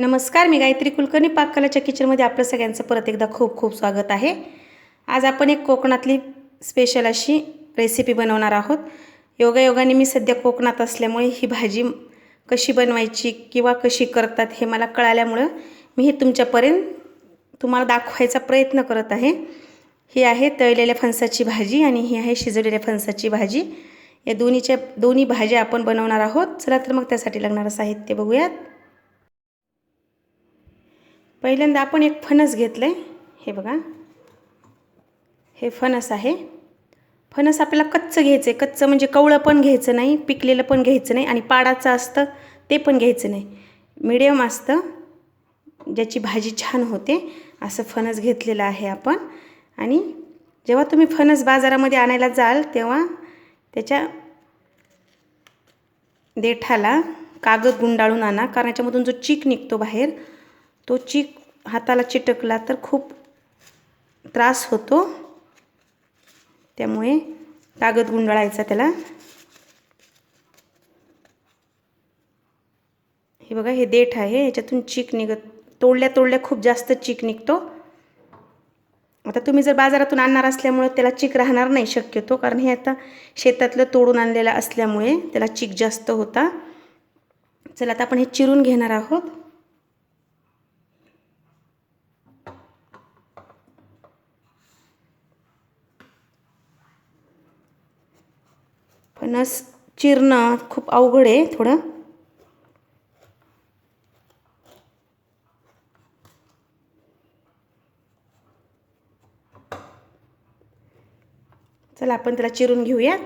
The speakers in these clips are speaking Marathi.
नमस्कार मी गायत्री कुलकर्णी. पाककलाच्या किचनमध्ये आपलं सगळ्यांचं परत एकदा खूप खूप स्वागत आहे. आज आपण एक कोकणातली स्पेशल अशी रेसिपी बनवणार आहोत. योगायोगाने मी सध्या कोकणात असल्यामुळे ही भाजी कशी बनवायची किंवा कशी करतात हे मला कळाल्यामुळं मी हे तुमच्यापर्यंत तुम्हाला दाखवायचा प्रयत्न करत आहे. ही आहे तळलेल्या फणसाची भाजी आणि ही आहे शिजवलेल्या फणसाची भाजी. या दोन्हीच्या दोन्ही भाज्या आपण बनवणार आहोत. चला तर मग त्यासाठी लागणारं साहित्य बघूयात. पहिल्यांदा आपण एक फणस घेतलं आहे हे बघा. हे फणस आहे. फणस आपल्याला कच्चं घ्यायचं आहे कच्चं म्हणजे कवळं पण घ्यायचं नाही पिकलेलं पण घ्यायचं नाही आणि पाडाचं असतं ते पण घ्यायचं नाही. मिडियम असतं. ज्याची भाजी छान होते असं फणस घेतलेलं आहे आपण. आणि जेव्हा तुम्ही फणस बाजारामध्ये आणायला जाल तेव्हा त्याच्या देठाला कागद गुंडाळून आणा कारण याच्यामधून जो चीक निघतो बाहेर तो चीक हाताला चिटकला तर खूप त्रास होतो. त्यामुळे कागद गुंडाळायचा त्याला. हे बघा हे देठ आहे. याच्यातून चीक निघत तोडल्या तोडल्या खूप जास्त चीक निघतो. आता तुम्ही जर बाजारातून आणणार असल्यामुळे त्याला चीक राहणार नाही शक्यतो कारण हे आता शेतातलं तोडून आणलेलं असल्यामुळे त्याला चीक जास्त होता. चला आता आपण हे चिरून घेणार आहोत. फणस चिरणं खूप अवघड आहे थोडं. चला आपण त्याला चिरून घेऊया.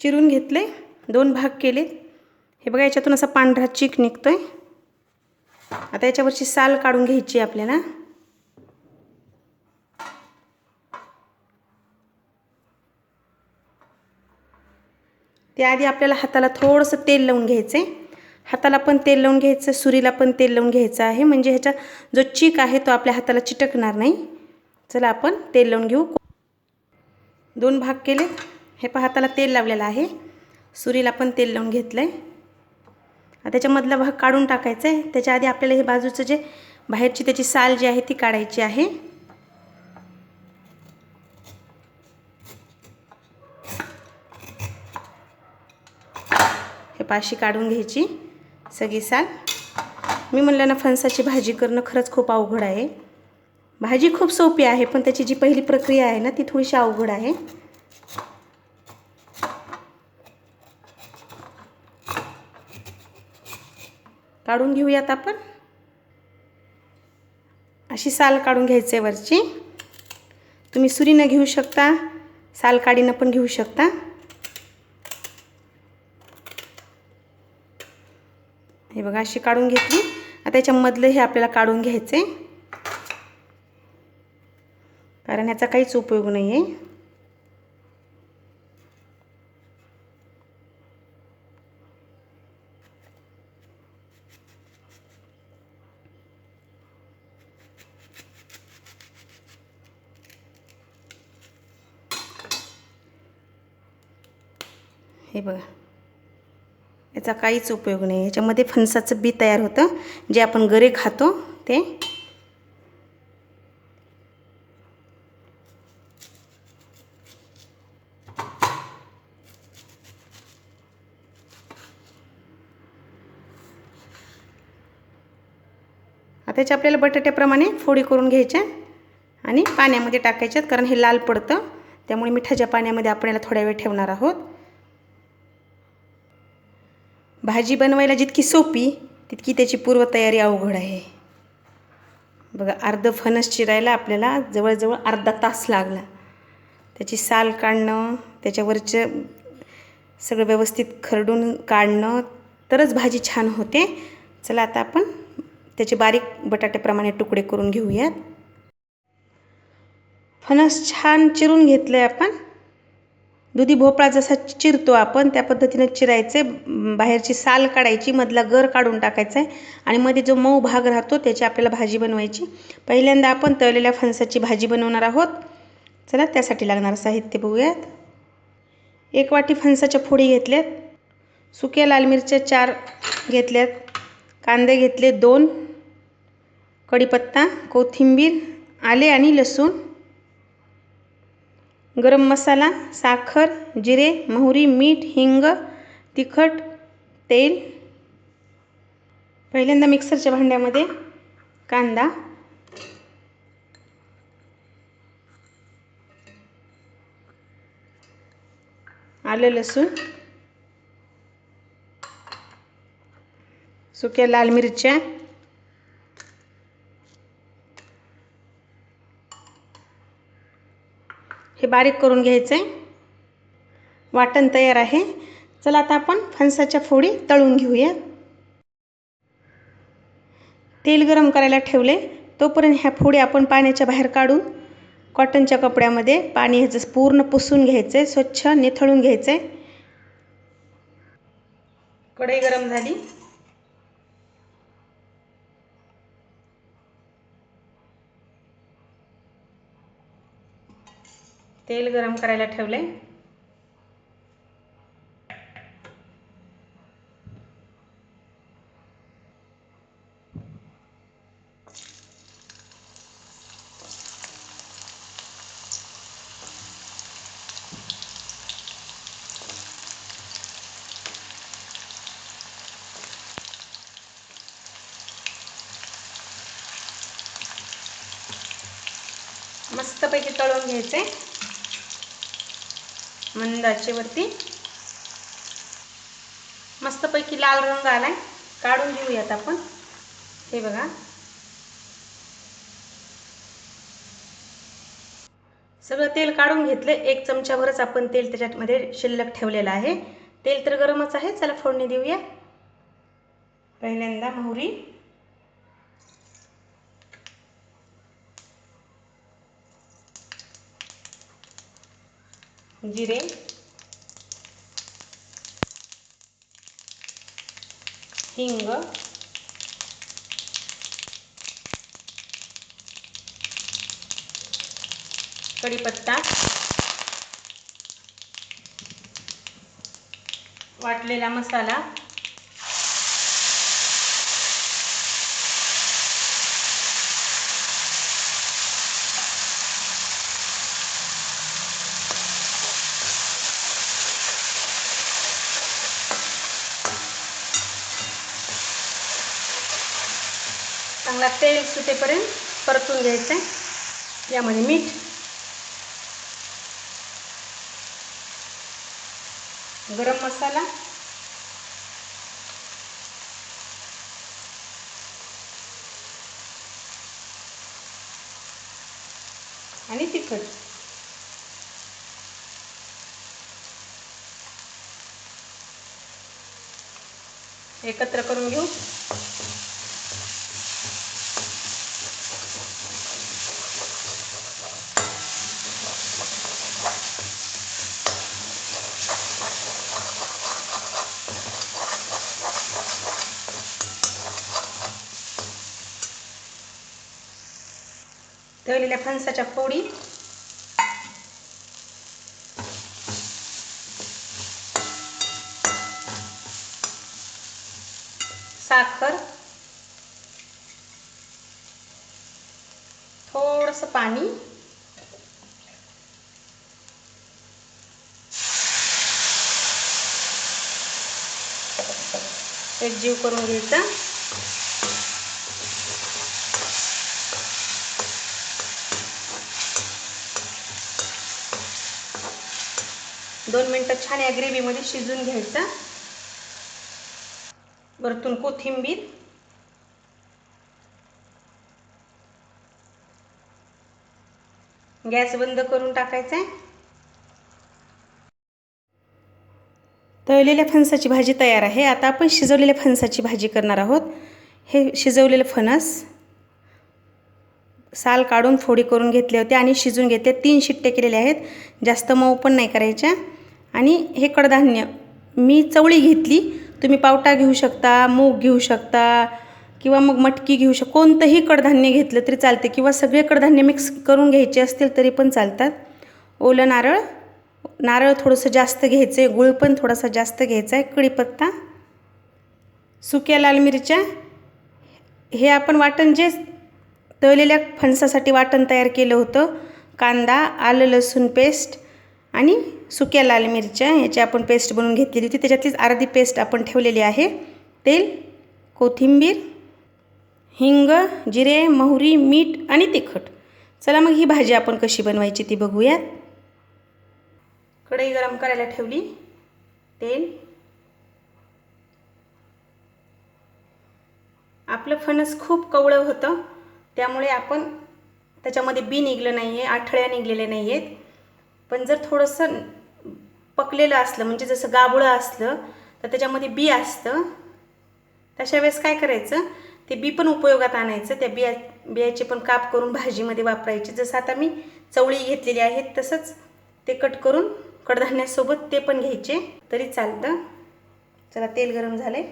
चिरून घेतले दोन भाग केले. हे बघा याच्यातून असा पांढरा चीक निघतोय. आता याच्यावरची साल काढून घ्यायची आपल्याला. त्याआधी आपल्याला हाताला थोडंसं तेल लावून घ्यायचं आहे हाताला पण तेल लावून घ्यायचं सुरीला पण तेल लावून घ्यायचं आहे. म्हणजे ह्याचा जो चीक आहे तो आपल्या हाताला चिटकणार नाही. चला आपण तेल लावून घेऊ. दोन भाग केले हे पहा हाताला तेल लावलेलं आहे. सुरीला पण तेल लावून घेतलं आहे त्याच्यामधला भाग काढून टाकायचा आहे त्याच्या आधी आपल्याला हे बाजूचं जे बाहेरची त्याची साल जी आहे ती काढायची आहे. हे पाशी काढून घ्यायची सगळी साल. मी म्हणलं ना फणसाची भाजी करणं खरंच खूप अवघड आहे. भाजी खूप सोपी आहे पण त्याची जी पहिली प्रक्रिया आहे ना ती थोडीशी अवघड आहे. काढून घेऊयात आपण. अशी साल काढून घ्यायची आहे वरची. तुम्ही सुरीनं घेऊ शकता साल काढीनं पण घेऊ शकता. हे बघा अशी काढून घेतली. आता याच्यामधलं हे आपल्याला काढून घ्यायचं आहे कारण ह्याचा काहीच उपयोग नाही आहे हे बघा. याचा काहीच उपयोग नाही. याच्यामध्ये फणसाचं बी तयार होतं. जे आपण गरे खातो ते आता याच्या आपल्याला बटाट्याप्रमाणे फोडी करून घ्यायच्या आणि पाण्यामध्ये टाकायच्यात कारण हे लाल पडतं. त्यामुळे मिठाच्या पाण्यामध्ये आपण याला थोड्या वेळ ठेवणार आहोत. भाजी बनवायला जितकी सोपी तितकी त्याची पूर्वतयारी अवघड आहे. बघा अर्ध फणस चिरायला आपल्याला जवळजवळ अर्धा तास लागला. त्याची साल काढणं त्याच्यावरचं सगळं व्यवस्थित खरडून काढणं तरच भाजी छान होते. चला आता आपण त्याचे बारीक बटाट्याप्रमाणे तुकडे करून घेऊयात. फणस छान चिरून घेतलं आहे आपण. दुधी भोपळा जसा चिरतो आपण त्या पद्धतीनं चिरायचे बाहेरची साल काढायची मधला गर काढून टाकायचा आहे आणि मध्ये जो मऊ भाग राहतो त्याची आपल्याला भाजी बनवायची. पहिल्यांदा आपण तळलेल्या फणसाची भाजी बनवणार आहोत. चला त्यासाठी लागणारं साहित्य बघूयात. एक वाटी फणसाच्या फोडी घेतल्यात. सुक्या लाल मिरच्या चार घेतल्यात. कांदे घेतले दोन. कढीपत्ता कोथिंबीर आले आणि लसूण. गरम मसाला साखर जिरे मोहरी मीठ हिंग तिखट तेल पहिल्यांदा मिक्सरच्या भांड्यामध्ये कांदा आलं लसूण सुक्या लाल मिरच्या की बारीक करून घ्यायचं आहे वाटण तयार आहे. चला आता आपण फणसाच्या फोडी तळून घेऊया. तेल गरम करायला ठेवले. तोपर्यंत ह्या फोडी आपण पाण्याच्या बाहेर काढून कॉटनच्या कपड्यामध्ये पाणी ह्याचं पूर्ण पुसून घ्यायचं आहे स्वच्छ निथळून घ्यायचं आहे कढई गरम झाली. तेल गरम करायला ठेवले मस्तपैकी तळून घ्यायचे मंद आचेवरती मस्तपैकी लाल रंग आलाय. काढून घेऊयात आपण. हे बघा. सगळं तेल काढून घेतलं एक चमच्याभरच आपण तेल त्याच्यामध्ये शिल्लक ठेवलेलं आहे. तेल तर गरमच आहे. चला फोडणी देऊया. पहिल्यांदा मोहरी. जिरे. हिंग. कढीपत्ता. वाटलेला मसाला चांगला तेल सुटेपर्यंत परतून घ्यायचं आहे. यामध्ये मीठ. गरम मसाला. आणि तिखट. एकत्र करून घेऊ. तळलेल्या फणसाच्या फोडी. साखर. थोडस पाणी. एक जीव करून घ्यायचा. दोन मिनटं छान या ग्रेव्हीमध्ये शिजून घ्यायचं. वरतून कोथिंबीर. गॅस बंद करून टाकायचा आहे तळलेल्या फणसाची भाजी तयार आहे. आता आपण शिजवलेल्या फणसाची भाजी करणार आहोत. हे शिजवलेले फणस साल काढून फोडी करून घेतले होते आणि शिजून घेतले. तीन शिट्टे केलेले आहेत. जास्त मऊ पण नाही करायच्या. आणि हे कडधान्य मी चवळी घेतली. तुम्ही पावटा घेऊ शकता मूग घेऊ शकता किंवा मग मटकी घेऊ शक कोणतंही कडधान्य घेतलं तरी चालते किंवा सगळे कडधान्य मिक्स करून घ्यायचे असतील तरी पण चालतात. ओलं नारळ. नारळ थोडंसं जास्त घ्यायचं आहे गुळ पण थोडासा जास्त घ्यायचा आहे कढीपत्ता. सुक्या लाल मिरच्या. हे आपण वाटण जे तळलेल्या फणसासाठी वाटण तयार केलं होतं. कांदा आलं लसूण पेस्ट आणि सुक्या लाल मिरच्या याची आपण पेस्ट बनवून घेतलेली होती. त्याच्यातलीच अर्धी पेस्ट आपण ठेवलेली आहे. तेल कोथिंबीर हिंग जिरे मोहरी मीठ आणि तिखट. चला मग ही भाजी आपण कशी बनवायची ती बघूयात. कढई गरम करायला ठेवली. तेल. आपलं फणस खूप कवळं होतं. त्यामुळे आपण त्याच्यामध्ये बी निघलं नाही आहे आठळ्या निघलेल्या नाही आहेत पण जर थोडंसं पकलेलं असलं म्हणजे जसं गाबुळं असलं तर त्याच्यामध्ये बी असतं. तशा वेळेस काय करायचं ते बी पण उपयोगात आणायचं. त्या बिया बियाचे पण काप करून भाजीमध्ये वापरायचे. जसं आता मी चवळी घेतलेली आहे तसंच ते कट करून कडधान्यासोबत ते पण घ्यायचे. तरी चालतं. चला तेल गरम झाले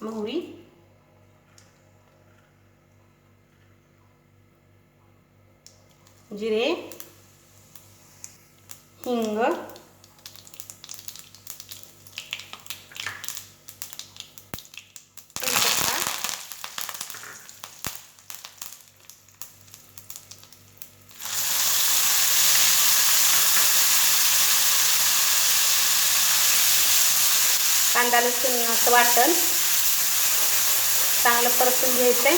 मोहरी. जिरे हिंग कांदा लसूण वाटण. चांगलं परतून घ्यायचं आहे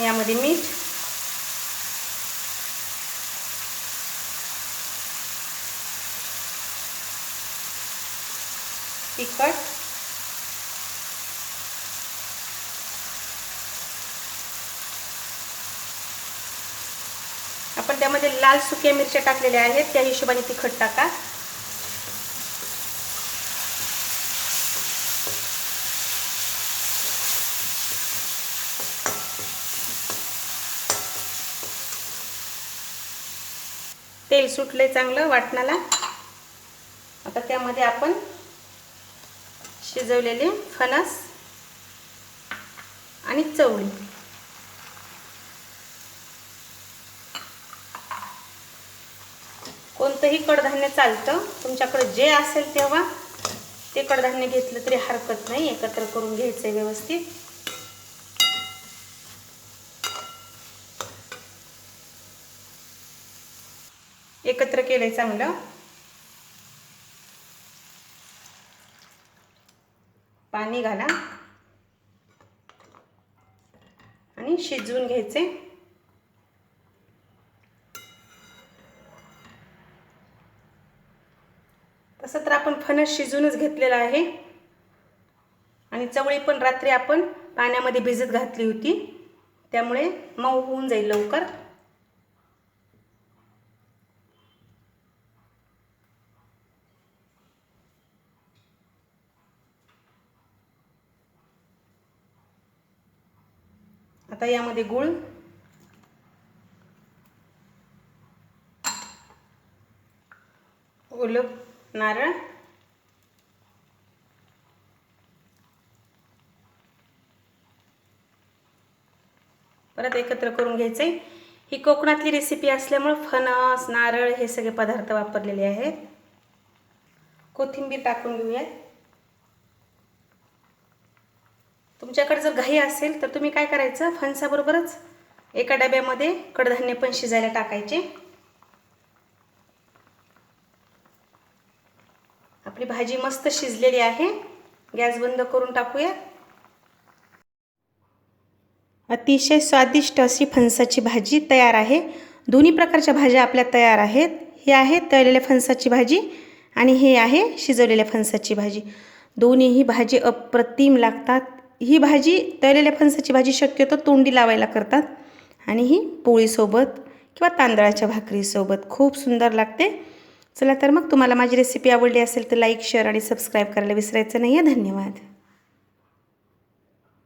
यामध्ये मीठ. तिखट. आपण त्यामध्ये लाल सुक्या मिरच्या टाकलेल्या आहेत त्या हिशोबाने तिखट टाका. सुटले चांगलं वाटणाला. आता त्यामध्ये आपण शिजवलेले फणस आणि चवळी. कोणतंही कडधान्य चालतं तुमच्याकडे जे असेल तेव्हा ते कडधान्य घेतलं तरी हरकत नाही एकत्र करून घ्यायचं आहे व्यवस्थित. केलं आहे चांगलं पाणी घाला. आणि शिजवून घ्यायचे. तसं तर आपण फणस शिजूनच घेतलेला आहे. आणि चवळी पण रात्री आपण पाण्यामध्ये भिजत घातली होती. त्यामुळे मऊ होऊन जाईल लवकर. आता यामध्ये गुळ. ओलं नारळ. परत एकत्र करून घ्यायचे ही कोकणातली रेसिपी असल्यामुळं फणस नारळ हे सगळे पदार्थ वापरलेले आहेत. कोथिंबीर टाकून घेऊयात. तुमच्याकडे जर घाई असेल तर तुम्ही काय करायचं? फणसाबरोबरच एका डब्यामध्ये कडधान्य पण शिजायला टाकायचे. आपली भाजी मस्त शिजलेली आहे. गॅस बंद करून टाकूया. अतिशय स्वादिष्ट अशी फणसाची भाजी तयार आहे. दोन्ही प्रकारच्या भाज्या आपल्या तयार आहेत. हे आहे तळलेल्या फणसाची भाजी आणि हे आहे शिजवलेल्या फणसाची भाजी. दोन्हीही भाजी अप्रतिम लागतात. ही भाजी तळलेल्या फणसाची भाजी शक्यतो तोंडी लावायला करतात. आणि ही पोळीसोबत किंवा तांदळाच्या भाकरीसोबत खूप सुंदर लागते. चला तर मग तुम्हाला माझी रेसिपी आवडली असेल तर लाईक शेअर आणि सबस्क्राईब करायला विसरायचं नाही आहे धन्यवाद.